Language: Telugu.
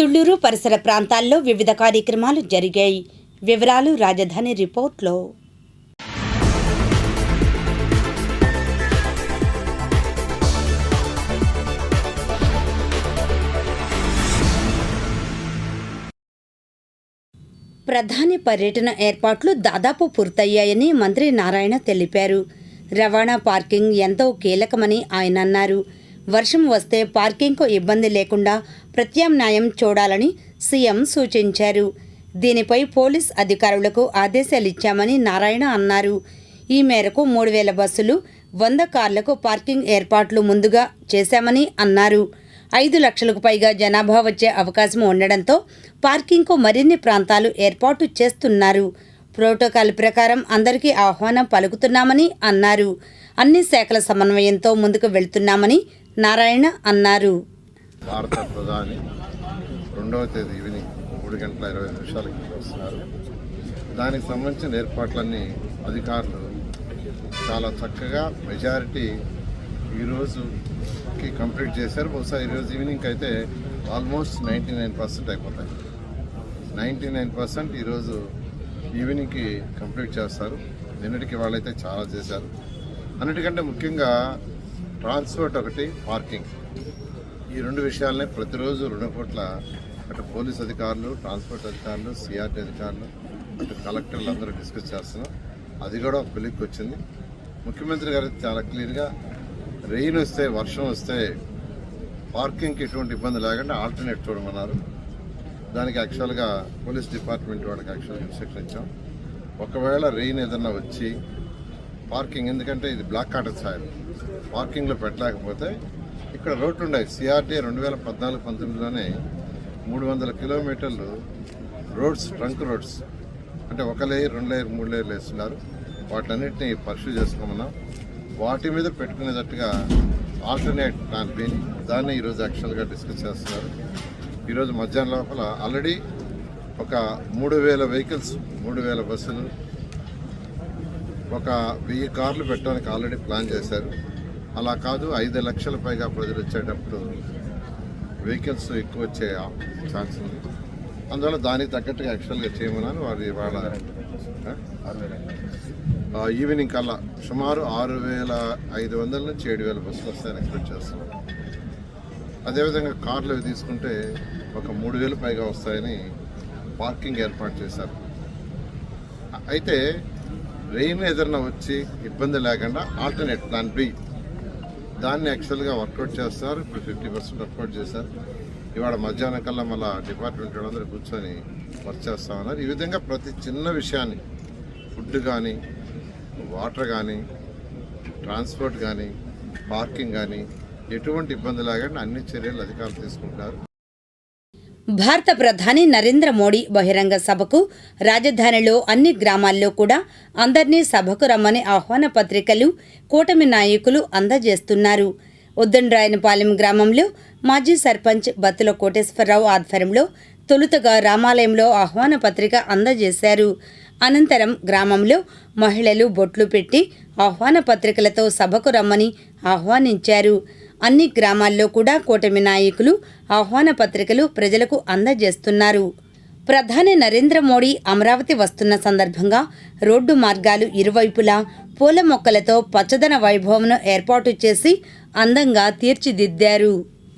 తుళ్ళూరు పరిసర ప్రాంతాల్లో వివిధ కార్యక్రమాలు జరిగాయి. వివరాలు రాజధాని రిపోర్ట్లో. ప్రధాని పర్యటన ఏర్పాట్లు దాదాపు పూర్తయ్యాయని మంత్రి నారాయణ తెలిపారు. రవాణా పార్కింగ్ ఎంతో కీలకమని ఆయన అన్నారు. వర్షం వస్తే పార్కింగ్కు ఇబ్బంది లేకుండా ప్రత్యామ్నాయం చూడాలని సీఎం సూచించారు. దీనిపై పోలీస్ అధికారులకు ఆదేశాలిచ్చామని నారాయణ అన్నారు. ఈ మేరకు మూడు వేల బస్సులు వంద కార్లకు పార్కింగ్ ఏర్పాట్లు ముందుగా చేశామని అన్నారు. ఐదు లక్షలకు పైగా జనాభా వచ్చే అవకాశం ఉండడంతో పార్కింగ్కు మరిన్ని ప్రాంతాలు ఏర్పాటు చేస్తున్నారు. ప్రోటోకాల్ ప్రకారం అందరికీ ఆహ్వానం పలుకుతున్నామని అన్నారు. అన్ని శాఖల సమన్వయంతో ముందుకు వెళ్తున్నామని నారాయణ అన్నారు. భారత ప్రధాని రెండవ తేదీ ఈవినింగ్ మూడు గంటల ఇరవై నిమిషాలకి వస్తున్నారు. దానికి సంబంధించిన ఏర్పాట్లన్నీ అధికారులు చాలా చక్కగా మెజారిటీ ఈరోజుకి కంప్లీట్ చేశారు. బహుశా ఈరోజు ఈవినింగ్ అయితే ఆల్మోస్ట్ నైంటీ నైన్ పర్సెంట్ అయిపోతాయి. నైంటీ నైన్ పర్సెంట్ ఈరోజు ఈవినింగ్కి కంప్లీట్ చేస్తారు. నిన్నటికి వాళ్ళైతే చాలా చేశారు. అన్నిటికంటే ముఖ్యంగా ట్రాన్స్పోర్ట్ ఒకటి పార్కింగ్. ఈ రెండు విషయాలనే ప్రతిరోజు రెండు పూట్ల అటు పోలీస్ అధికారులు ట్రాన్స్పోర్ట్ అధికారులు సిఆర్టీ అధికారులు అటు కలెక్టర్లు అందరూ డిస్కస్ చేస్తున్నాం. అది కూడా ఒక పిలికి వచ్చింది ముఖ్యమంత్రి గారు చాలా క్లియర్గా రెయిన్ వస్తే వర్షం వస్తే పార్కింగ్కి ఎటువంటి ఇబ్బంది లేకుండా ఆల్టర్నేట్ చూడమన్నారు. దానికి యాక్చువల్గా పోలీస్ డిపార్ట్మెంట్ వాళ్ళకి యాక్చువల్గా ఇన్స్ట్రక్షన్ ఇచ్చాం. ఒకవేళ రెయిన్ ఏదన్నా వచ్చి పార్కింగ్ ఎందుకంటే ఇది బ్లాక్ కాటర్ సాయిల్. పార్కింగ్లో పెట్టలేకపోతే ఇక్కడ రోడ్లు ఉన్నాయి. సిఆర్టీ రెండు వేల పద్నాలుగు పంతొమ్మిదిలోనే మూడు వందల కిలోమీటర్లు రోడ్స్ ట్రంక్ రోడ్స్. అంటే ఒక లేయర్ రెండు లేయర్ మూడు లేయర్లు వేస్తున్నారు. వాటన్నిటిని పరిశీలి చేసుకోమన్నాం. వాటి మీద పెట్టుకునేటట్టుగా ఆల్టర్నేట్ ప్లాన్ బి. దాన్ని ఈరోజు యాక్చువల్గా డిస్కస్ చేస్తున్నారు. ఈరోజు మధ్యాహ్నం లోపల ఆల్రెడీ ఒక మూడు వేల వెహికల్స్ మూడు వేల బస్సులు ఒక వెయ్యి కార్లు పెట్టడానికి ఆల్రెడీ ప్లాన్ చేశారు. అలా కాదు ఐదు లక్షల పైగా ప్రజలు వచ్చేటప్పుడు వెహికల్స్ ఎక్కువ వచ్చే ఛాన్స్ ఉంది. అందువల్ల దానికి తగ్గట్టుగా యాక్చువల్గా చేయమన్నాను. వారి ఇవాళ ఈవినింగ్ కల్లా సుమారు ఆరు వేల ఐదు వందల నుంచి ఏడు వేల బస్సులు వస్తాయని ఎక్స్పెక్ట్ చేస్తున్నాం. అదేవిధంగా కార్లు అవి తీసుకుంటే ఒక మూడు వేలు పైగా వస్తాయని పార్కింగ్ ఏర్పాటు చేశారు. అయితే రెయిన్ ఏదైనా వచ్చి ఇబ్బంది లేకుండా ఆల్టర్నేట్ ప్లాన్ బి దాన్ని యాక్చువల్గా వర్కౌట్ చేస్తారు. ఇప్పుడు ఫిఫ్టీ పర్సెంట్ వర్కౌట్ చేశారు. ఇవాళ మధ్యాహ్నం కల్లా మళ్ళీ డిపార్ట్మెంట్ వాళ్ళందరూ కూర్చొని వర్క్ చేస్తా ఉన్నారు. ఈ విధంగా ప్రతి చిన్న విషయాన్ని ఫుడ్ కానీ వాటర్ కానీ ట్రాన్స్పోర్ట్ కానీ పార్కింగ్ కానీ ఎటువంటి ఇబ్బంది లేకుండా అన్ని చర్యలు అధికారులు తీసుకుంటారు భారత ప్రధాని నరేంద్ర మోడీ బహిరంగ సభకు రాజధానిలో అన్ని గ్రామాల్లో కూడా అందర్నీ సభకు రమ్మని ఆహ్వాన పత్రికలు కూటమి నాయకులు అందజేస్తున్నారు. ఉద్దండ్రాయనపాలెం గ్రామంలో మాజీ సర్పంచ్ బత్తుల కోటేశ్వరరావు ఆధ్వర్యంలో తొలుతగా రామాలయంలో ఆహ్వాన పత్రిక అందజేశారు. అనంతరం గ్రామంలో మహిళలు బొట్లు పెట్టి ఆహ్వాన పత్రికలతో సభకు రమ్మని ఆహ్వానించారు. అన్ని గ్రామాల్లో కూడా కూటమి నాయకులు ఆహ్వాన పత్రికలు ప్రజలకు అందజేస్తున్నారు. ప్రధాని నరేంద్ర మోడీ అమరావతి వస్తున్న సందర్భంగా రోడ్డు మార్గాలు ఇరువైపులా పూల మొక్కలతో పచ్చదన వైభవంను ఏర్పాటు చేసి అందంగా తీర్చిదిద్దారు.